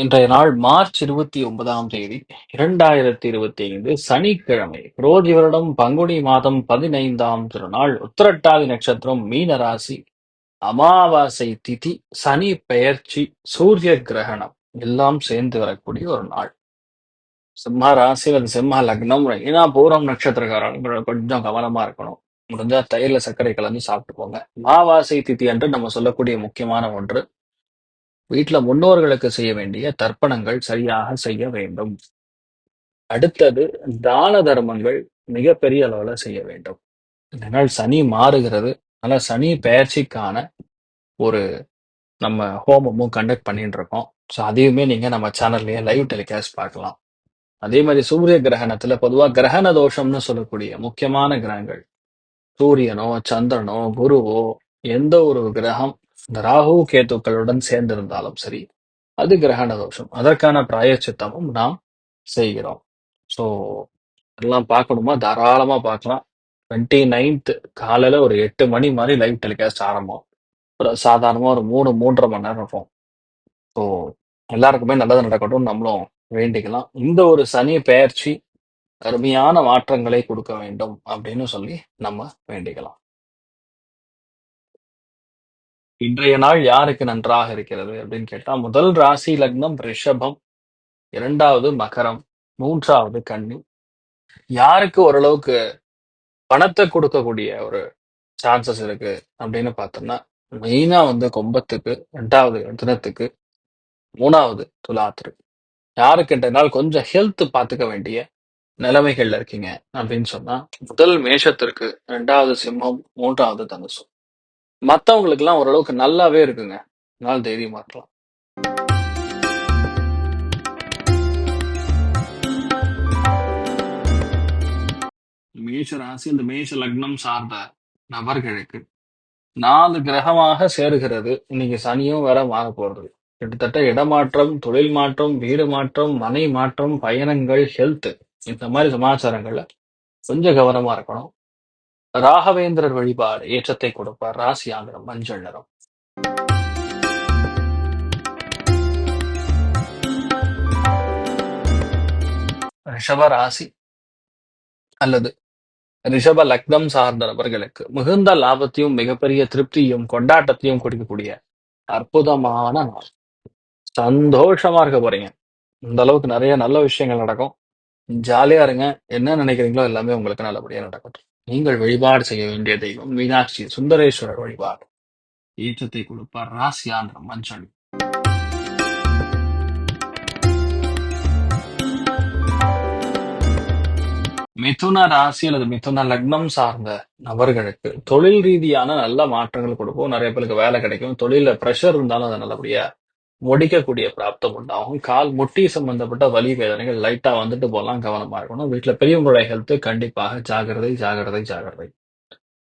இன்றைய நாள் மார்ச் இருபத்தி ஒன்பதாம் தேதி இரண்டாயிரத்தி இருபத்தி ஐந்து சனிக்கிழமை. புரோதி வருடம் பங்குனி மாதம் பதினைந்தாம் திருநாள் உத்திரட்டாதி நட்சத்திரம் மீன ராசி அமாவாசை திதி சனி பெயர்ச்சி சூரிய கிரகணம் எல்லாம் சேர்ந்து வரக்கூடிய ஒரு நாள். சிம்ம ராசி அல்லது சிம்ம லக்னம் ஏன்னா பூரம் நட்சத்திரக்காரங்க கொஞ்சம் கவனமா இருக்கணும். முடிஞ்சா தயிர்ல சர்க்கரை கலந்து சாப்பிட்டு போங்க அமாவாசை திதி என்று நம்ம சொல்லக்கூடிய முக்கியமான ஒன்று வீட்டில் முன்னோர்களுக்கு செய்ய வேண்டிய தர்ப்பணங்கள் சரியாக செய்ய வேண்டும். அடுத்தது தான தர்மங்கள் மிகப்பெரிய அளவில் செய்ய வேண்டும். இதனால் சனி மாறுகிறது. அதனால் சனி பெயர்ச்சிக்கான ஒரு நம்ம ஹோமமும் கண்டக்ட் பண்ணிட்டு இருக்கோம். ஸோ அதையுமே நீங்கள் நம்ம சேனல்லையே லைவ் டெலிகாஸ்ட் பார்க்கலாம். அதே மாதிரி சூரிய கிரகணத்துல பொதுவாக கிரகண தோஷம்னு சொல்லக்கூடிய முக்கியமான கிரகங்கள். சூரியனோ சந்திரனோ குருவோ எந்த ஒரு கிரகம் இந்த ராகு கேத்துக்களுடன் சேர்ந்திருந்தாலும் சரி அது கிரகண தோஷம். அதற்கான பிராயச்சித்தமும் நாம் செய்கிறோம். ஸோ எல்லாம் பார்க்கணுமா? தாராளமாக பார்க்கலாம். டுவெண்ட்டி நைன்த் காலையில் ஒரு எட்டு மணி மாதிரி லைவ் டெலிகாஸ்ட் ஆரம்பம். ஒரு சாதாரணமாக ஒரு மூணு மூன்றரை மணி நேரம் இருக்கும். ஸோ எல்லாருக்குமே நல்லது நடக்கட்டும். நம்மளும் வேண்டிக்கலாம். இந்த ஒரு சனி பெயர்ச்சி அருமையான மாற்றங்களை கொடுக்க வேண்டும் அப்படின்னு சொல்லி நம்ம வேண்டிக்கலாம். இன்றைய நாள் யாருக்கு நன்றாக இருக்கிறது அப்படின்னு கேட்டா முதல் ராசி லக்னம் ரிஷபம் இரண்டாவது மகரம் மூன்றாவது கன்னி. யாருக்கு ஓரளவுக்கு பணத்தை கொடுக்கக்கூடிய ஒரு சான்சஸ் இருக்கு அப்படின்னு பார்த்தோம்னா மெயினா வந்து கும்பத்துக்கு ரெண்டாவது தினத்துக்கு மூணாவது துலாத்திற்கு யாருக்கு இன்றைய நாள் கொஞ்சம் ஹெல்த் பார்த்துக்க வேண்டிய நிலைமைகள்ல இருக்கீங்க அப்படின்னு சொன்னா முதல் மேஷத்திற்கு ரெண்டாவது சிம்மம் மூன்றாவது தனுசு. மத்தவங்களுக்கு எல்லாம் ஓரளவுக்கு நல்லாவே இருக்குங்க. நாள் தைரியமா இருக்கலாம். மேஷ ராசி இந்த மேஷ லக்னம் சார்ந்த நபர்களுக்கு நாலு கிரகமாக சேருகிறது. இன்னைக்கு சனியும் வேற மாற போறது. கிட்டத்தட்ட இடமாற்றம் தொழில் மாற்றம் வீடு மாற்றம் மனை மாற்றம் பயணங்கள் ஹெல்த் இந்த மாதிரி சமாச்சாரங்கள்ல கொஞ்சம் கவனமா இருக்கணும். ராகவேந்திரர் வழிபாடு ஏற்றத்தை கொடுப்பார். ராசி ஆந்திரம் மஞ்சள் நிறம். ரிஷப ராசி அல்லது ரிஷப லக்னம் சார்ந்த நபர்களுக்கு மிகுந்த லாபத்தையும் மிகப்பெரிய திருப்தியும் கொண்டாட்டத்தையும் கொடுக்கக்கூடிய அற்புதமான நாள். சந்தோஷமா இருக்க போறீங்க. இந்த அளவுக்கு நிறைய நல்ல விஷயங்கள் நடக்கும். ஜாலியா இருங்க. என்ன நினைக்கிறீங்களோ எல்லாமே உங்களுக்கு நல்லபடியா நடக்கட்டும் நீங்கள் வழிபாடு செய்ய வேண்டிய தெய்வம் மீனாட்சி சுந்தரேஸ்வரர் வழிபாடு. ஏற்றத்தை கொடுப்பார் ராசி மஞ்சள் மிதுன ராசி அல்லது மிதுன லக்னம் சார்ந்த நபர்களுக்கு தொழில் ரீதியான நல்ல மாற்றங்கள் கொடுப்போம். நிறைய பேருக்கு வேலை கிடைக்கும். தொழில ப்ரெஷர் இருந்தாலும் அதை நல்லபடியா முடிக்கக்கூடிய பிராப்தம் உண்டாகும் கால் முட்டி சம்பந்தப்பட்ட வலி வேதனைகள் லைட்டா வந்துட்டு போகலாம் கவனமா இருக்கணும். வீட்டுல பெரியவங்களுடைய ஹெல்த் கண்டிப்பாக ஜாகிரதை ஜாகிரதை ஜாகிரதை.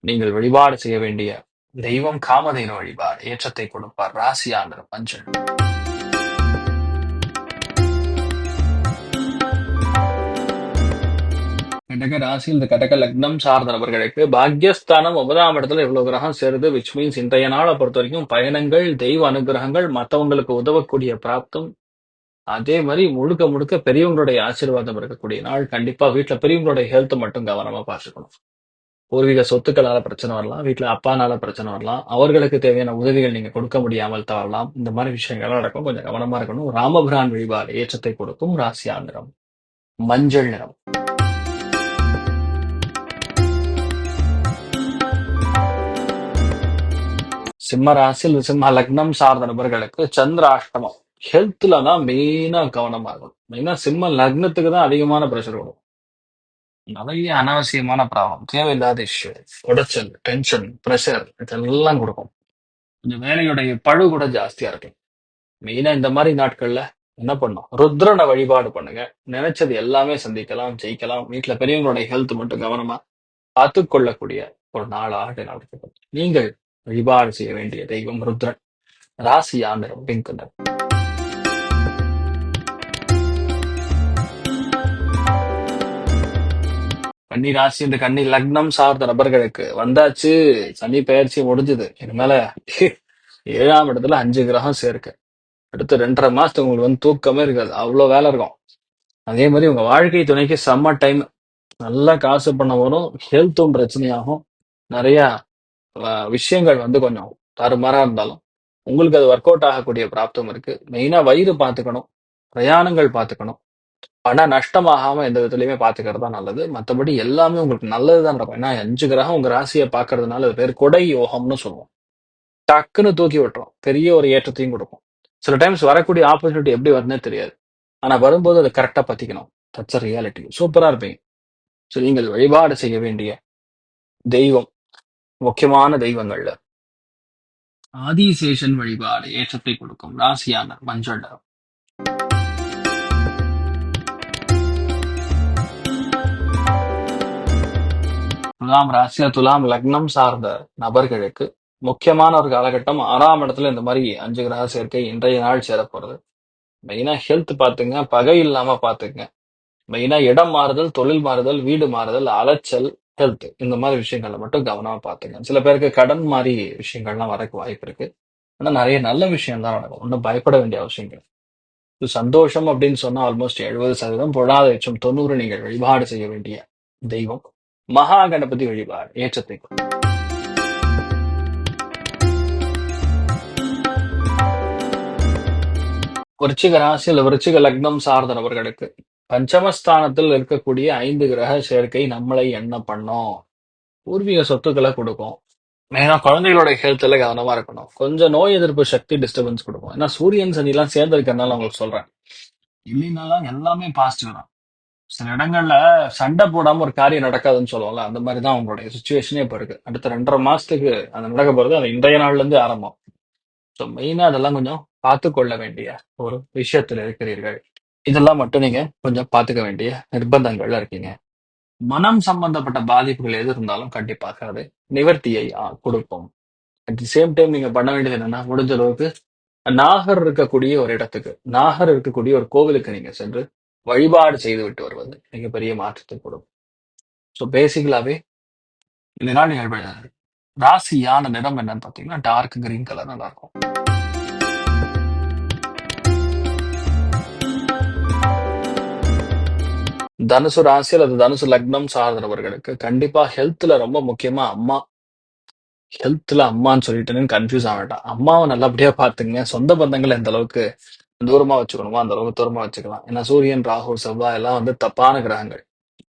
நீங்கள் வழிபாடு செய்ய வேண்டிய தெய்வம் காமதேனு வழிபாடு ஏற்றத்தை கொடுப்பார். ராசி ஆண்டர் மஞ்சள் கடக ராசி இந்த கடக லக்னம் சார்ந்த நபர்களுக்கு பாக்யஸ்தானம் ஒன்பதாம் இடத்துல இவ்வளவு கிரகம் சேருது விச் மீன்ஸ் இன்றைய நாளை பொறுத்த வரைக்கும் பயணங்கள் தெய்வ அனுகிரகங்கள் மற்றவங்களுக்கு உதவக்கூடிய பிராப்தம் அதே மாதிரி முழுக்க முழுக்க பெரியவங்களுடைய ஆசீர்வாதம் இருக்கக்கூடிய நாள் கண்டிப்பா வீட்டுல பெரியவங்களுடைய ஹெல்த் மட்டும் கவனமா பார்த்துக்கணும் பூர்வீக சொத்துக்களால பிரச்சனை வரலாம். வீட்டுல அப்பானால பிரச்சனை வரலாம். அவர்களுக்கு தேவையான உதவிகள் நீங்க கொடுக்க முடியாமல் தவறலாம். இந்த மாதிரி விஷயங்கள்லாம் நடக்கும். கொஞ்சம் கவனமா இருக்கணும். ராமபிரான் வழிபாடு ஏற்றத்தை கொடுக்கும். ராசியா நிறம் மஞ்சள் நிறம். சிம்ம ராசியில் சிம்ம லக்னம் சார்ந்த நபர்களுக்கு சந்திராஷ்டமம். ஹெல்த்ல தான் மெயினா கவனமா இருக்கணும். மெயினா சிம்ம லக்னத்துக்கு தான் அதிகமான பிரஷர் வரும். நிறைய அனாவசியமான ப்ராப்ளம் தேவையில்லாத இஷ்யூ உடைச்சல் டென்ஷன் ப்ரெஷர் இதெல்லாம் கொடுக்கும். கொஞ்சம் வேலையுடைய பழு கூட ஜாஸ்தியா இருக்கும். மெயினா இந்த மாதிரி நாட்கள்ல என்ன பண்ணும் ருத்ரனை வழிபாடு பண்ணுங்க. நினைச்சது எல்லாமே சந்திக்கலாம் ஜெயிக்கலாம். வீட்டுல பெரியவங்களுடைய ஹெல்த் மட்டும் கவனமா பார்த்து கொள்ளக்கூடிய ஒரு நாளாக இது நடத்தப்படும் நீங்கள் வழிபாடு செய்ய வேண்டிய தெய்வம் ருத்ரன். ராசியா நிறம் பிங்க் கன்னி ராசி இந்த கன்னி லக்னம் சார்ந்த நபர்களுக்கு வந்தாச்சு. சனி பயிற்சி முடிஞ்சது. இனிமேல ஏழாம் இடத்துல அஞ்சு கிரகம் சேர்க்க. அடுத்து ரெண்டரை மாசத்துக்கு உங்களுக்கு வந்து தூக்கமே இருக்காது. அவ்வளவு வேலை இருக்கும். அதே மாதிரி உங்க வாழ்க்கை துணைக்கு செம்ம டைம் நல்லா காசு பண்ண வரும். ஹெல்த்தும் பிரச்சனையாகும். நிறைய விஷயங்கள் வந்து கொஞ்சம் தாறுமாறா இருந்தாலும் உங்களுக்கு அது ஒர்க் அவுட் ஆகக்கூடிய பிராப்தம் இருக்கு. மெயினா வயிறு பார்த்துக்கணும் பிரயாணங்கள் பார்த்துக்கணும். பண நஷ்டமாகாம எந்த விதத்துலயுமே பாத்துக்கிறது தான் நல்லது. மத்தபடி எல்லாமே உங்களுக்கு நல்லதுதான் நடக்கும். ஏன்னா அஞ்சு கிரகம் உங்க ராசியை பாக்குறதுனால அது பேர் கொடை யோகம்னு சொல்லுவோம். டக்குன்னு தூக்கி விட்டுரும். பெரிய ஒரு ஏற்றத்தையும் கொடுக்கும். சில டைம்ஸ் வரக்கூடிய ஆப்பர்ச்சுனிட்டி எப்படி வருதுன்னே தெரியாது. ஆனா வரும்போது அதை கரெக்டா பத்திக்கணும். தட்ஸ் ரியாலிட்டி சூப்பரா இருப்பீங்க. ஸோ நீங்கள் வழிபாடு செய்ய வேண்டிய தெய்வம் முக்கியமான தெய்வங்கள்ல ஆதிசேஷன் வழிபாடு ஏற்றத்தை கொடுக்கும் ராசியான மஞ்சள். நிறம். துலாம் ராசியா துலாம் லக்னம் சார்ந்த நபர்களுக்கு முக்கியமான ஒரு காலகட்டம். ஆறாம் இடத்துல இந்த மாதிரி அஞ்சு கிரக சேர்க்கை இன்றைய நாள் சேரப்போறது. மெயினா ஹெல்த் பாத்துங்க பகை இல்லாம பாத்துங்க மெயினா இடம் மாறுதல் தொழில் மாறுதல் வீடு மாறுதல் அலைச்சல் ஹெல்த் இந்த மாதிரி விஷயங்கள்ல மட்டும் கவனமா பாத்துங்க சில பேருக்கு கடன் மாதிரி விஷயங்கள்லாம் வரக்கு வாய்ப்பு இருக்கு. ஆனா நிறைய நல்ல விஷயம் தான் நடக்கும். ஒன்றும் பயப்பட வேண்டிய அவசியங்கள் இது சந்தோஷம் அப்படின்னு சொன்னா ஆல்மோஸ்ட் எழுபது சதவீதம் பொழாத எச்சம் தொண்ணூறு நீங்கள் வழிபாடு செய்ய வேண்டிய தெய்வம். மகா கணபதி வழிபாடு ஏற்றத்தை கொடுக்கும். விருச்சிக ராசியில் விருச்சிக லக்னம் சார்ந்த நபர்களுக்கு பஞ்சமஸ்தானத்தில் இருக்கக்கூடிய ஐந்து கிரக சேர்க்கை நம்மளை என்ன பண்ணும்? பூர்வீக சொத்துக்களை கொடுக்கும். மெயினா குழந்தைகளோட ஹெல்த்ல கவனமா இருக்கணும். கொஞ்சம் நோய் எதிர்ப்பு சக்தி டிஸ்டர்பன்ஸ் கொடுக்கும். ஏன்னா சூரியன் சனி எல்லாம் சேர்ந்து உங்களுக்கு சொல்றேன். இல்லைனாலும் எல்லாமே பாசிட்டிவ் தான். சில இடங்கள்ல சண்டை போடாம ஒரு காரியம் நடக்காதுன்னு சொல்லுவோம்ல அந்த மாதிரி தான் உங்களுடைய சுச்சுவேஷனே இப்ப இருக்கு. அடுத்த ரெண்டரை மாசத்துக்கு அது நடக்க போறது அது இன்றைய நாள்ல இருந்து ஆரம்பம் ஸோ மெயினா அதெல்லாம் கொஞ்சம் பார்த்து கொள்ள வேண்டிய ஒரு விஷயத்துல இருக்கிறீர்கள். இதெல்லாம் மட்டும் நீங்க கொஞ்சம் பாத்துக்க வேண்டிய நிர்பந்தங்கள்ல இருக்கீங்க. மனம் சம்பந்தப்பட்ட பாதிப்புகள் எது இருந்தாலும் கண்டிப்பாக அது நிவர்த்தியை ஆ, கொடுக்கும் அட் தி சேம் டைம் நீங்க பண்ண வேண்டியது என்னன்னா முடிஞ்ச அளவுக்கு நாகர் இருக்கக்கூடிய ஒரு இடத்துக்கு நாகர் இருக்கக்கூடிய ஒரு கோவிலுக்கு நீங்க சென்று வழிபாடு செய்து விட்டு வருவது மிகப்பெரிய மாற்றத்தை கொடுக்கும். ஸோ பேசிக்கலாவே இந்த நாள் நிகழ்வு ராசியான நிறம் என்னன்னு பார்த்தீங்கன்னா டார்க் கிரீன் கலர் நல்லா இருக்கும். தனுசு ராசி அல்லது தனுசு லக்னம் சார்ந்தவர்களுக்கு கண்டிப்பா ஹெல்த்ல ரொம்ப முக்கியமா அம்மா. ஹெல்த்ல அம்மான்னு சொல்லிட்டேன்னு கன்ஃபியூஸ் ஆக வேண்டாம். அம்மாவை நல்லபடியா பாத்துங்க சொந்த பந்தங்களை எந்த அளவுக்கு தூரமா வச்சுக்கணுமோ அந்த அளவுக்கு தூரமா வச்சுக்கலாம். ஏன்னா சூரியன் ராகு செவ்வாய் எல்லாம் வந்து தப்பான கிரகங்கள்.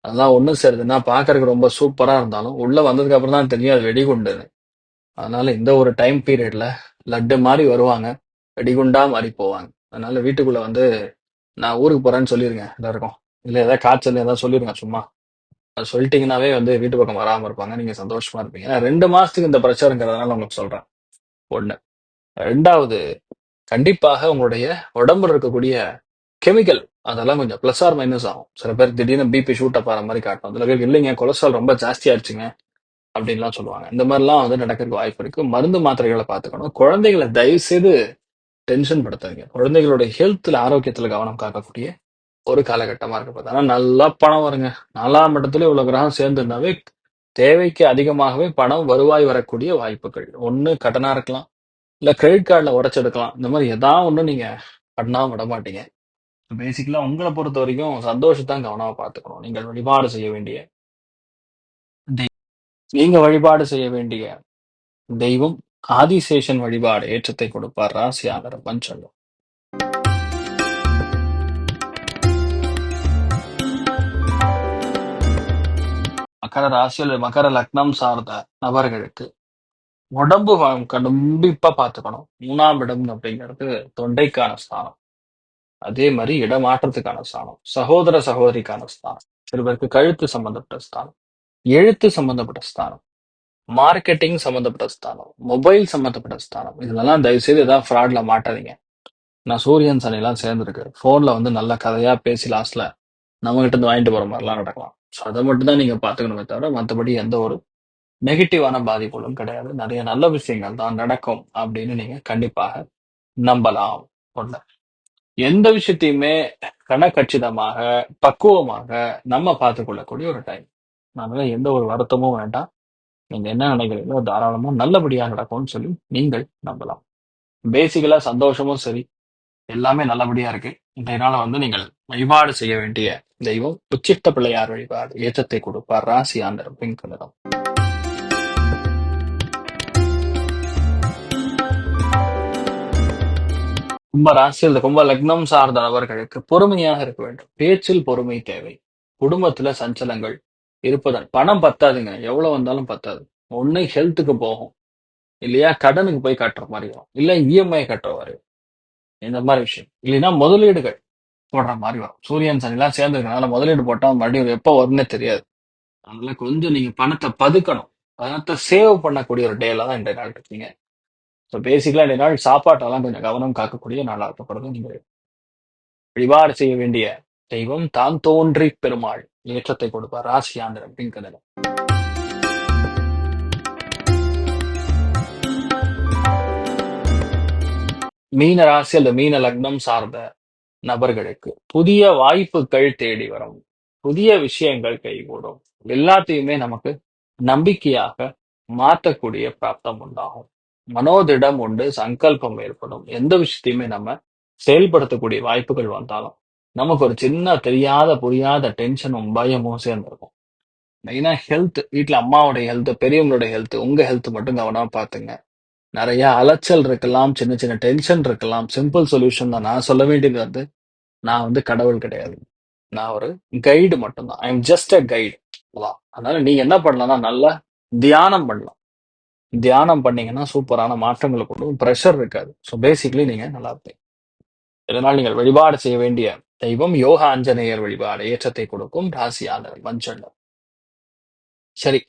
அதெல்லாம் ஒண்ணும் சேருதுன்னா பாக்குறதுக்கு ரொம்ப சூப்பரா இருந்தாலும் உள்ள வந்ததுக்கு அப்புறம் தான் தெரியும் அது வெடிகுண்டுன்னு. அதனால இந்த ஒரு டைம் பீரியட்ல லட்டு மாதிரி வருவாங்க. வெடிகுண்டா மாறி போவாங்க. அதனால வீட்டுக்குள்ள வந்து நான் ஊருக்கு போறேன்னு சொல்லிருங்க. எல்லாருக்கும் இல்ல ஏதாவது காய்ச்சல் ஏதாவது சொல்லிருங்க சும்மா. அது சொல்லிட்டீங்கன்னாவே வந்து வீட்டு பக்கம் வராம இருப்பாங்க. நீங்க சந்தோஷமா இருப்பீங்க. ஏன்னா ரெண்டு மாசத்துக்கு இந்த பிரச்சனைங்கிறதுனால உங்களுக்கு சொல்றேன். ஒண்ணு. ரெண்டாவது கண்டிப்பாக உங்களுடைய உடம்புல இருக்கக்கூடிய கெமிக்கல் அதெல்லாம் கொஞ்சம் பிளஸ் ஆர் மைனஸ் ஆகும். சில பேர் திடீர்னு பிபி ஷூட் அப் ஆகிற மாதிரி காட்டும். அதுல பேருக்கு இல்லைங்க கொலஸ்ட்ரால் ரொம்ப ஜாஸ்தி ஆயிடுச்சுங்க அப்படின்லாம் சொல்லுவாங்க. இந்த மாதிரிலாம் வந்து நடக்கிறதுக்கு வாய்ப்பு இருக்கு. மருந்து மாத்திரைகளை பார்த்துக்கணும். குழந்தைகளை தயவு செய்து டென்ஷன் படுத்தாதீங்க. குழந்தைகளுடைய ஹெல்த்ல ஆரோக்கியத்துல கவனம் காக்கக்கூடிய ஒரு காலகட்டமா இருக்க ஆனா நல்லா பணம் வருங்க. நாலாம் இடத்துல இவ்வளவு கிரகம் சேர்ந்திருந்தாவே தேவைக்கு அதிகமாகவே பணம் வருவாய் வரக்கூடிய வாய்ப்புகள். ஒண்ணு கடனா இருக்கலாம். இல்ல கிரெடிட் கார்டுல உடச்செடுக்கலாம். இந்த மாதிரி எதா ஒன்று நீங்க பண்ணாம விட மாட்டீங்க. பேசிக்கலா உங்களை பொறுத்த வரைக்கும் சந்தோஷத்தான் கவனமா பார்த்துக்கணும். நீங்கள் வழிபாடு செய்ய வேண்டிய நீங்க வழிபாடு செய்ய வேண்டிய தெய்வம் ஆதிசேஷன் வழிபாடு ஏற்றத்தை கொடுப்பார் ராசியாளர் பஞ்சலம் மகர ராசியில் மகர லக்னம் சார்ந்த நபர்களுக்கு உடம்பு வ- கண்டிப்பா பார்த்துக்கணும். மூணாம் இடம் அப்படிங்கிறது தொண்டைக்கான ஸ்தானம். அதே மாதிரி இடமாற்றத்துக்கான ஸ்தானம். சகோதர சகோதரிக்கான ஸ்தானம். சில பேருக்கு கழுத்து சம்பந்தப்பட்ட ஸ்தானம். எழுத்து சம்பந்தப்பட்ட ஸ்தானம். மார்க்கெட்டிங் சம்பந்தப்பட்ட ஸ்தானம். மொபைல் சம்பந்தப்பட்ட ஸ்தானம். இதெல்லாம் தயவு செய்து ஃப்ராட்ல மாட்டாதீங்க. நான் சூரியன் சனிலாம் சேர்ந்துருக்கு. ஃபோன்ல வந்து நல்ல கதையா பேசி லாஸ்ட்ல நம்ம கிட்ட இருந்து வாங்கிட்டு போற மாதிரிலாம் நடக்கலாம். ஸோ அதை மட்டும் தான் நீங்க பாத்துக்கணுமே தவிர மற்றபடி எந்த ஒரு நெகட்டிவான பாதிப்புகளும் கிடையாது. நிறைய நல்ல விஷயங்கள் தான் நடக்கும் அப்படின்னு நீங்க கண்டிப்பாக நம்பலாம். ஒண்ணு. எந்த விஷயத்தையுமே கனக்கச்சிதமாக பக்குவமாக நம்ம பார்த்து கொள்ளக்கூடிய ஒரு டைம் அதனால எந்த ஒரு வருத்தமும் வேண்டாம். நீங்க என்ன நினைக்கிறீங்களோ தாராளமா நல்லபடியா நடக்கும்னு சொல்லி நீங்கள் நம்பலாம். பேசிக்கலா சந்தோஷமும் சரி. எல்லாமே நல்லபடியா இருக்கு. இன்றைய நாள வந்து நீங்கள் வழிபாடு செய்ய வேண்டிய தெய்வம் உச்சிஷ்ட பிள்ளையார் வழிபாடு ஏற்றத்தை கொடுப்பார் ராசி ஆண்டர் பிங்க் நிறம். கும்ப ராசி இந்த கும்ப லக்னம் சார்ந்த நபர்களுக்கு பொறுமையாக இருக்க வேண்டும். பேச்சில் பொறுமை தேவை. குடும்பத்துல சஞ்சலங்கள் இருப்பதால் பணம் பத்தாதுங்க. எவ்வளவு வந்தாலும் பத்தாது. ஒண்ணு ஹெல்த்துக்கு போகும். இல்லையா? கடனுக்கு போய் கட்டுற மாதிரி வரும். இல்ல இஎம்ஐ கட்டுற மாதிரி இந்த மாதிரி விஷயம். இல்லைன்னா முதலீடுகள். போடுற மாதிரி வரும். சூரியன் சனி எல்லாம் சேர்ந்துருக்கனால முதலீடு போட்டா மறுபடியும் எப்போ வரும்னே தெரியாது. அதனால கொஞ்சம் நீங்க பணத்தை பதுக்கணும். பணத்தை சேவ் பண்ணக்கூடிய ஒரு டேல தான் இன்றைய நாள் இருக்கீங்க. ஸோ பேசிக்கலாம் இன்றைய நாள் சாப்பாட்டெல்லாம் கொஞ்சம் கவனம் காக்கக்கூடிய நாளாக இருக்கப்படுறது நீங்க வழிபாடு செய்ய வேண்டிய தெய்வம் தான் தோன்றி பெருமாள். ஏற்றத்தை கொடுப்பார். ராசியாந்திரம் பிங்க் நிறம் மீன ராசி அல்லது மீன லக்னம் சார்ந்த நபர்களுக்கு புதிய வாய்ப்புகள் தேடி வரும். புதிய விஷயங்கள் கைகூடும். எல்லாத்தையுமே நமக்கு நம்பிக்கையாக மாற்றக்கூடிய பிராப்தம் உண்டாகும். மனோதிடம் உண்டு சங்கல்பம் ஏற்படும். எந்த விஷயத்தையுமே நம்ம செயல்படுத்தக்கூடிய வாய்ப்புகள் வந்தாலும் நமக்கு ஒரு சின்ன தெரியாத புரியாத டென்ஷனும் பயமும் சேர்ந்திருக்கும். மெயினா ஹெல்த் வீட்டில் அம்மாவுடைய ஹெல்த் பெரியவங்களுடைய ஹெல்த் உங்க ஹெல்த் மட்டும் கவனமா பாத்துங்க நிறைய அலைச்சல் இருக்கலாம் சின்ன சின்ன டென்ஷன் இருக்கலாம். சிம்பிள் சொல்யூஷன் தான். நான் சொல்ல வேண்டியது வந்து நான் வந்து கடவுள் கிடையாது. நான் ஒரு கைடு மட்டும்தான். I am just a guide அதனால நீங்க என்ன பண்ணலாம்னா நல்லா தியானம் பண்ணலாம். தியானம் பண்ணீங்கன்னா சூப்பரான மாற்றங்களை கொண்டு ப்ரெஷர் இருக்காது. ஸோ பேசிக்கலி நீங்க நல்லா இருப்பீங்க. இதனால் நீங்கள் வழிபாடு செய்ய வேண்டிய தெய்வம் யோக ஆஞ்சநேயர் வழிபாடு ஏற்றத்தை கொடுக்கும் ராசியாளர் மஞ்சள். சரி.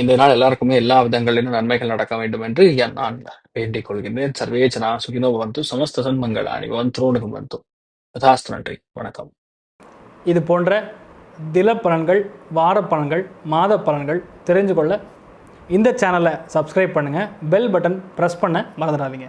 இந்த நாள் எல்லாருக்குமே எல்லா விதங்களிலும் நன்மைகள் நடக்க வேண்டும் என்று என் நான் வேண்டிக் கொள்கின்றேன். சர்வேச்சனா சுகினோ வந்து சமஸ்த சன்மங்களானி வந்தோனுக்கு வந்து யதாஸ்து நன்றி வணக்கம். இது போன்ற தில பலன்கள் வார பலன்கள் மாத பலன்கள் தெரிஞ்சு கொள்ள இந்த சேனலை சப்ஸ்கிரைப் பண்ணுங்கள் பெல் பட்டன் ப்ரெஸ் பண்ண மறந்துடாதீங்க.